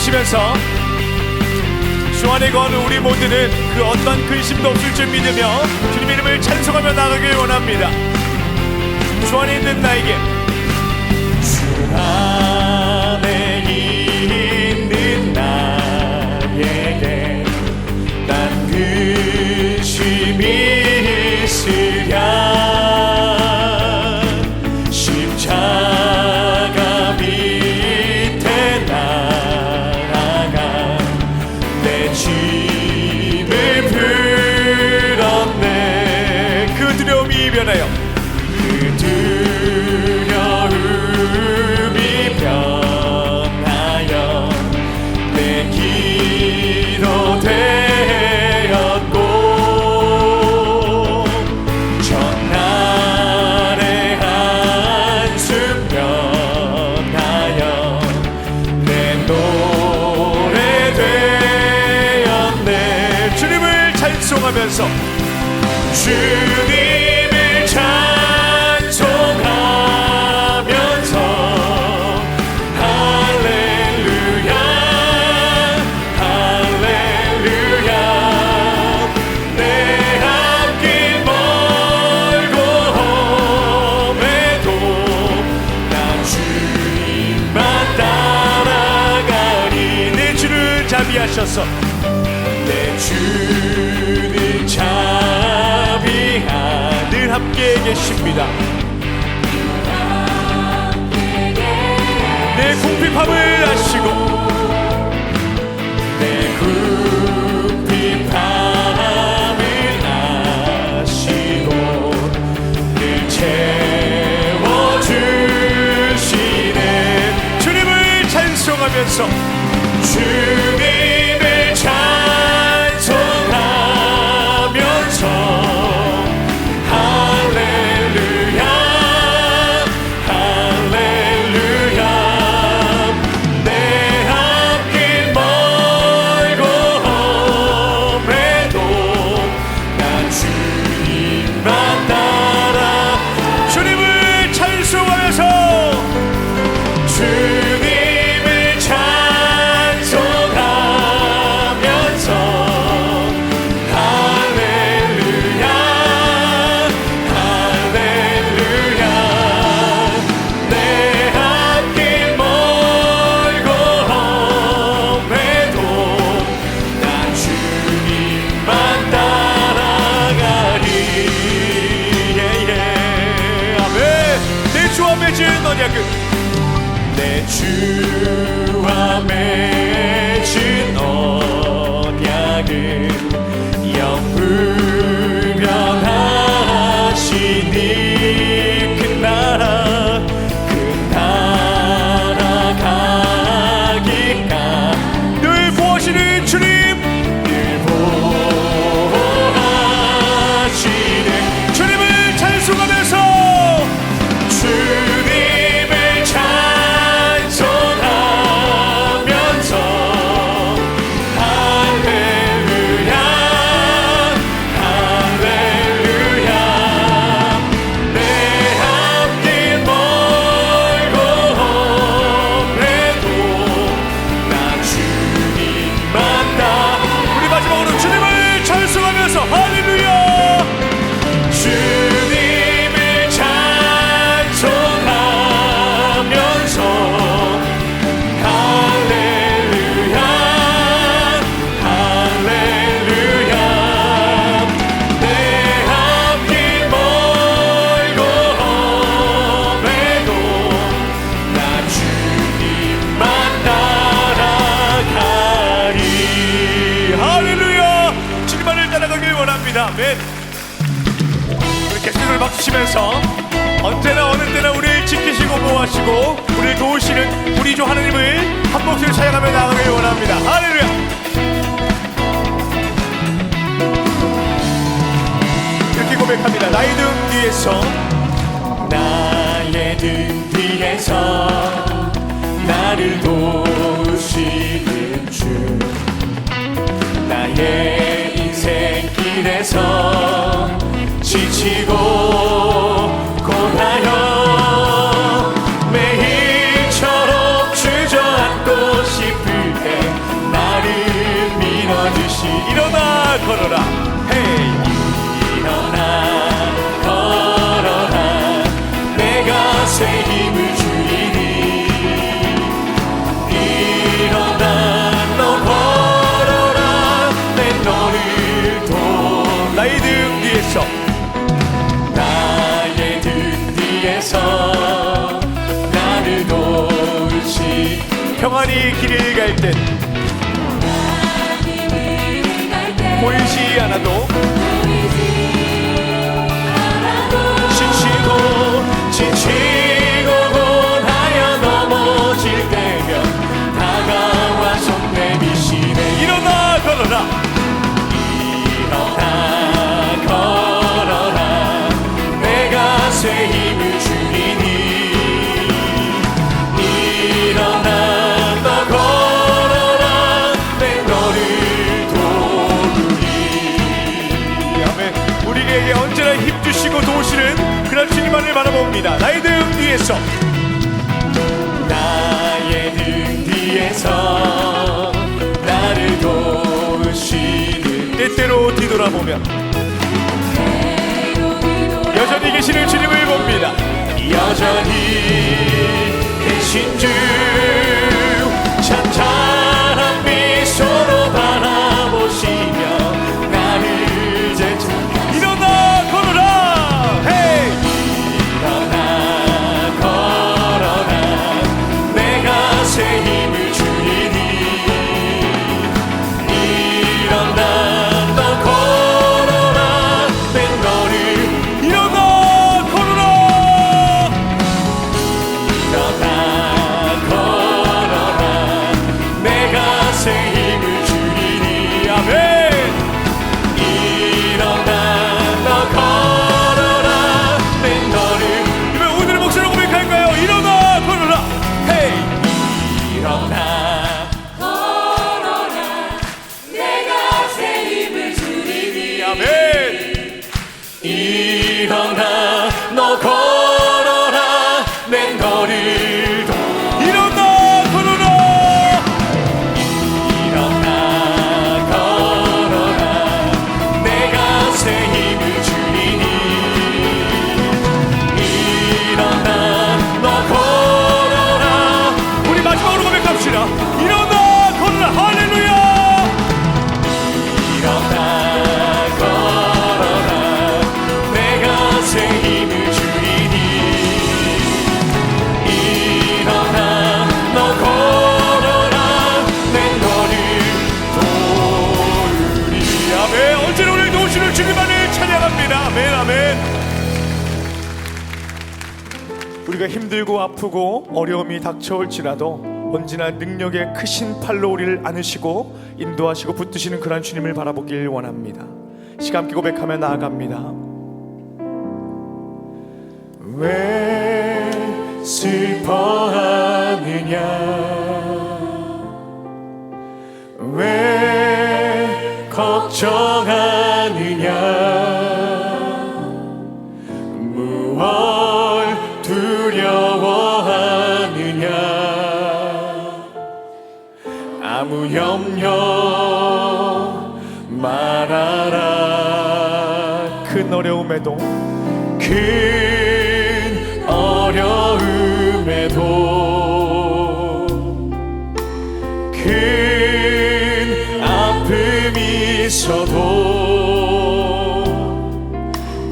세우시면서 주안의 건 우리 모두는 그 어떤 근심도 없을 줄 믿으며 주님 이름을 찬송하며 나가길 원합니다. 주안에 있는 나에게 찬송 주님을 찬송하면서 할렐루야 할렐루야 내 앞길 멀고 험해도 나 주님만 따라가니 내 주를 자비하셔서 내 주. 함께 계십니다. 내 궁핍함을 아시고 하시고 우리를 도우시는 우리 주 하나님을 한 목소리 찬양하며 나가길 원합니다. 할렐루야. 이렇게 고백합니다. 나의 등 뒤에서 나의 등 뒤에서 나를 도우시는 주 나의 인생길에서 지치고 걸어라. 헤이 일어나 걸어라. 내가 새 힘을 주리니. 일어나 너 걸어라. 내 너를 도 나의 등 뒤에서. 나의 등 뒤에서. 나를 도우시. 평안히 길을 갈땐 보이지 않아도 주님만을 바라봅니다. 나의 등 뒤에서. 나의 등 뒤에서 나를 도우시는 때때로 뒤돌아보면 여전히 계시는 주님을 봅니다. 여전히 계신 주 우리가 힘들고 아프고 어려움이 닥쳐올지라도 언제나 능력의 크신 팔로 우리를 안으시고 인도하시고 붙드시는 그런 주님을 바라보길 원합니다. 시간 함께 고백하며 나아갑니다. 왜 슬퍼하느냐 왜 걱정하느냐 어려움에도 큰 어려움에도 큰 아픔이 있어도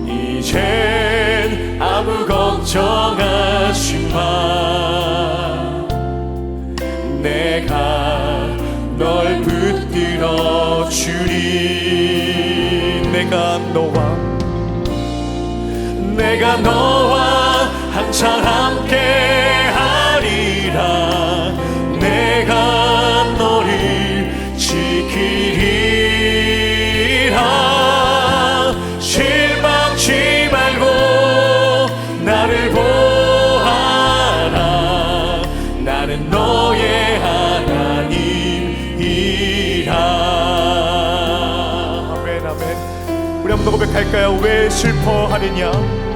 이젠 아무 걱정하지 마 내가 널 붙들어 주리. 내가 너와 내가 너와 항상 함께 하리라. 내가 너를 지키리라. 실망치 말고 나를 보아라. 나는 너의 하나님이라. 아멘 아멘. 우리 한번 더 고백할까요? 왜 슬퍼하느냐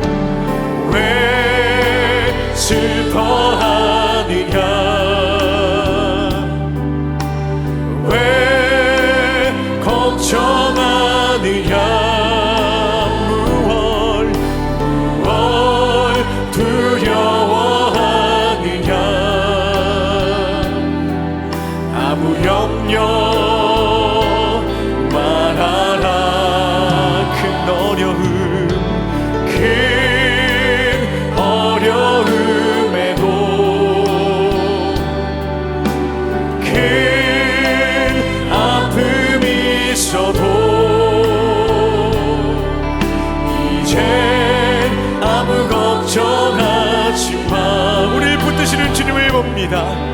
왜 슬퍼 내